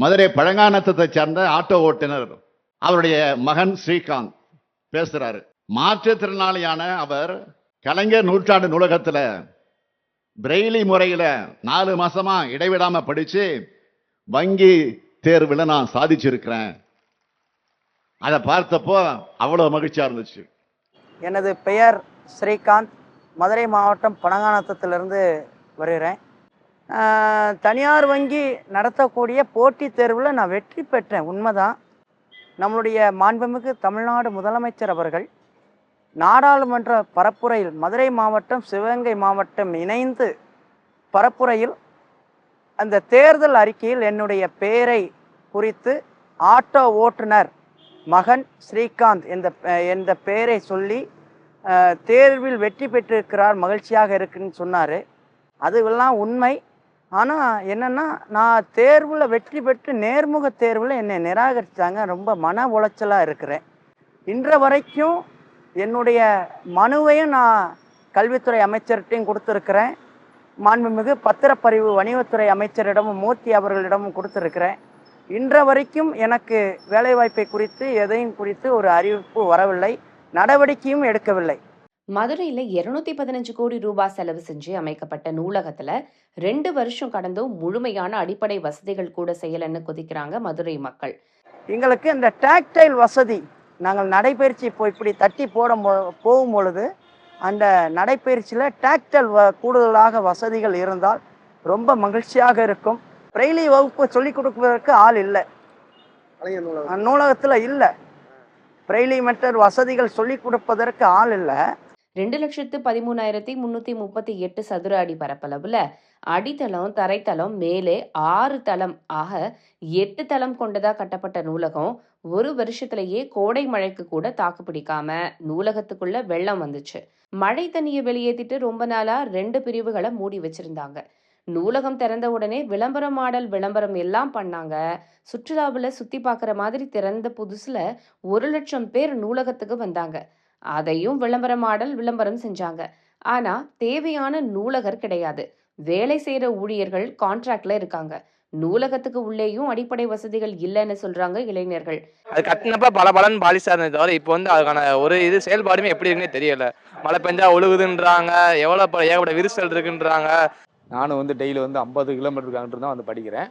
மதுரை பழங்கானத்தை சேர்ந்த ஆட்டோ ஓட்டுநர் அவருடைய மகன் ஸ்ரீகாந்த் பேசுறாரு. மாற்றுத்திறனாளியான அவர் கலைஞர் நூற்றாண்டு நூலகத்தில் பிரெய்லி முறையில் நாலு மாசமா இடைவிடாமல் படித்து வங்கி தேர்வில் நான் சாதிச்சிருக்கிறேன். அதை பார்த்தப்போ அவ்வளோ மகிழ்ச்சியாக இருந்துச்சு. எனது பெயர் ஸ்ரீகாந்த். மதுரை மாவட்டம் பனங்கானத்திலிருந்து வருகிறேன். தனியார் வங்கி நடத்தக்கூடிய போட்டித் தேர்வில் நான் வெற்றி பெற்றேன். உண்மைதான். நம்மளுடைய மாண்புமிகு தமிழ்நாடு முதலமைச்சர் அவர்கள் நாடாளுமன்ற பரப்புரையில் மதுரை மாவட்டம் சிவகங்கை மாவட்டம் இணைந்து பரப்புரையில் அந்த தேர்தல் அறிக்கையில் என்னுடைய பெயரை குறித்து ஆட்டோ ஓட்டுநர் மகன் ஸ்ரீகாந்த் என்ற என்ற பெயரை சொல்லி தேர்வில் வெற்றி பெற்றிருக்கிறார் மகிழ்ச்சியாக இருக்குன்னு சொன்னார். அதுவெல்லாம் உண்மை. ஆனால் என்னென்னா நான் தேர்வில் வெற்றி பெற்று நேர்முக தேர்வில் என்னை நிராகரித்தாங்க ரொம்ப மன உளைச்சலாக இருக்கிறேன். இன்ற வரைக்கும் என்னுடைய மனுவையும் நான் கல்வித்துறை அமைச்சர்கிட்டையும் கொடுத்துருக்கிறேன். மாண்புமிகு பத்திரப்பறிவு வணிகத்துறை அமைச்சரிடமும் மூர்த்தி அவர்களிடமும் கொடுத்துருக்கிறேன். இன்ற வரைக்கும் எனக்கு வேலைவாய்ப்பை குறித்து எதையும் குறித்து ஒரு அறிவிப்பு வரவில்லை. நடவடிக்கையும் எடுக்கவில்லை. மதுரையில இருநூத்தி பதினஞ்சு கோடி ரூபாய் செலவு செஞ்சு அமைக்கப்பட்ட நூலகத்துல ரெண்டு வருஷம் கடந்தும் முழுமையான அடிப்படை வசதிகள் கூட செய்யலன்னு கொதிக்கிறாங்க மதுரை மக்கள். எங்களுக்கு இந்த டாக்டைல் வசதி நாங்கள் நடைபயிற்சி இப்போ இப்படி தட்டி போட மொ- போகும் பொழுது அந்த நடைப்பயிற்சியில் டாக்டைல் வ கூடுதலாக வசதிகள் இருந்தால் ரொம்ப மகிழ்ச்சியாக இருக்கும். பிரெய்லி வகுப்பு சொல்லிக் கொடுப்பதற்கு ஆள் இல்லை. நூலகத்தில் இல்லை. பிரெய்லி மெத்தட் வசதிகள் சொல்லிக் கொடுப்பதற்கு ஆள் இல்லை. ரெண்டு லட்சத்து பதிமூணாயிரத்தி முன்னூற்றி முப்பத்தி எட்டு சதுர அடி பரப்பளவில் அடித்தளம் தரைத்தளம் மேலே ஆறு தளம். ஆக எட்டு தளம் கொண்டதாக கட்டப்பட்ட நூலகம் ஒரு வருஷத்திலேயே கோடை மழைக்கு கூட தாக்கு பிடிக்காம நூலகத்துக்குள்ள வெள்ளம் வந்துச்சு. மழை தண்ணியை வெளியேற்றிட்டு ரொம்ப நாளாக ரெண்டு பிரிவுகளை மூடி வச்சிருந்தாங்க. நூலகம் திறந்த உடனே விளம்பரம் மாடல் விளம்பரம் எல்லாம் பண்ணாங்க. சுற்றுலாவில் சுற்றி பார்க்குற மாதிரி திறந்த புதுசில் ஒரு லட்சம் பேர் நூலகத்துக்கு வந்தாங்க. அதையும் விளம்பர மாடல் விளம்பரம் செஞ்சாங்க. ஆனா தேவையான நூலகர் கிடையாது. வேலை செய்யற ஊழியர்கள் கான்ட்ராக்ட்ல இருக்காங்க. நூலகத்துக்கு உள்ளேயும் அடிப்படை வசதிகள் இல்லைன்னு சொல்றாங்க இளைஞர்கள். அது கட்டினப்ப பல பலன் பாலிசா இருந்தது தவிர இப்போ வந்து அதுக்கான ஒரு இது செயல்பாடுமே எப்படி இருக்குன்னே தெரியல. மழை பெஞ்சா ஒழுகுதுன்றாங்க எவ்வளோ ப- ஏகப்பட்ட விரிசல் இருக்குன்றாங்க. நானும் வந்து டெய்லி வந்து ஐம்பது கிலோமீட்டருக்கு அங்கிட்டு தான் வந்து படிக்கிறேன்.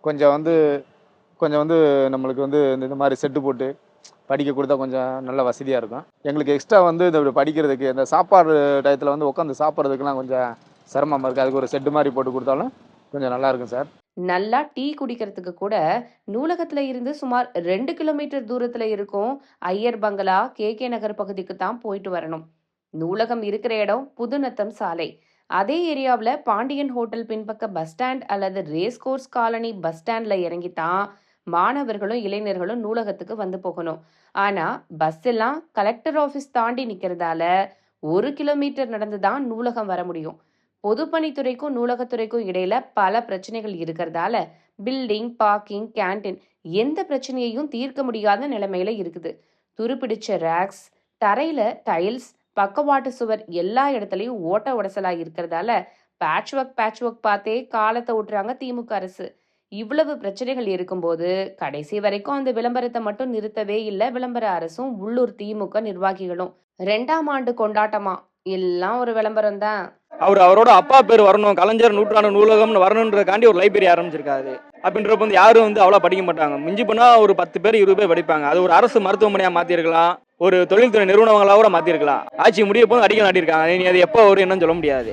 கொஞ்சம் வந்து கொஞ்சம் வந்து நம்மளுக்கு வந்து இந்த இந்த மாதிரி செட்டு போட்டு படிக்க கொடுத்தா கொஞ்சம் நல்ல வசதியாக இருக்கும். எங்களுக்கு எக்ஸ்ட்ரா வந்து இந்த படிக்கிறதுக்கு இந்த சாப்பாடு டயத்தில் வந்து உட்காந்து சாப்பிட்றதுக்குலாம் கொஞ்சம் சிரமமாக இருக்குது அதுக்கு ஒரு செட்டு மாதிரி போட்டு கொடுத்தாலும் கொஞ்சம் நல்லா இருக்கும் சார். நல்லா டீ குடிக்கிறதுக்கு கூட நூலகத்துல இருந்து சுமார் ரெண்டு கிலோமீட்டர் தூரத்துல இருக்கும் ஐயர் பங்களா கே கே நகர் பகுதிக்கு தான் போயிட்டு வரணும். நூலகம் இருக்கிற இடம் புதுநத்தம் சாலை. அதே ஏரியாவில் பாண்டியன் ஹோட்டல் பின்பக்க பஸ் ஸ்டாண்ட் அல்லது ரேஸ் கோர்ஸ் காலனி பஸ் ஸ்டாண்டில் இறங்கி தான் மாணவர்களும் இளைஞர்களும் நூலகத்துக்கு வந்து போகணும். ஆனா பஸ் எல்லாம் கலெக்டர் ஆஃபீஸ் தாண்டி நிக்கிறதால ஒரு கிலோமீட்டர் நடந்து தான் நூலகம் வர முடியும். பொதுப்பணித்துறைக்கும் நூலகத்துறைக்கும் இடையில பல பிரச்சனைகள் இருக்கிறதால பில்டிங் பார்க்கிங் கேண்டீன் எந்த பிரச்சனையையும் தீர்க்க முடியாத நிலைமையில இருக்குது. துருப்பிடிச்ச ரேக்ஸ் தரையில டைல்ஸ் பக்கவாட்டு சுவர் எல்லா இடத்துலயும் ஓட்ட உடசலா இருக்கிறதால பேட்ச் ஒர்க் பேட்ச் ஒர்க் பார்த்தே காலத்தை ஓட்டுறாங்க திமுக அரசு. இவ்வளவு பிரச்சனைகள் இருக்கும்போது கடைசி வரைக்கும் அந்த விளம்பரத்தை மட்டும் நிறுத்தவே இல்லை. விளம்பர அரசும் உள்ளூர் திமுக நிர்வாகிகளும். ரெண்டாம் ஆண்டு கொண்டாட்டமா? எல்லாம் ஒரு விளம்பரம் தான். அவர் அவரோட அப்பா பேர் வரணும். கலைஞர் நூற்றாண்டு நூலகம்னு வரணுன்றக்காண்டி ஒரு லைப்ரரி ஆரம்பிச்சிருக்காரு. அப்படின்றப்ப வந்து யாரும் வந்து அவ்வளோ படிக்க மாட்டாங்க. மிஞ்சி போனால் ஒரு பத்து பேர் இருபது பேர் படிப்பாங்க. அது ஒரு அரசு மருத்துவமனையாக மாற்றிருக்கலாம் ஒரு தொழில்துறை நிறுவனங்களாக கூட மாற்றிருக்கலாம் ஆட்சி முடிய போது அடிக்கல் நாட்டியிருக்காங்க. நீ அது எப்போ வரும் என்னன்னு சொல்ல முடியாது.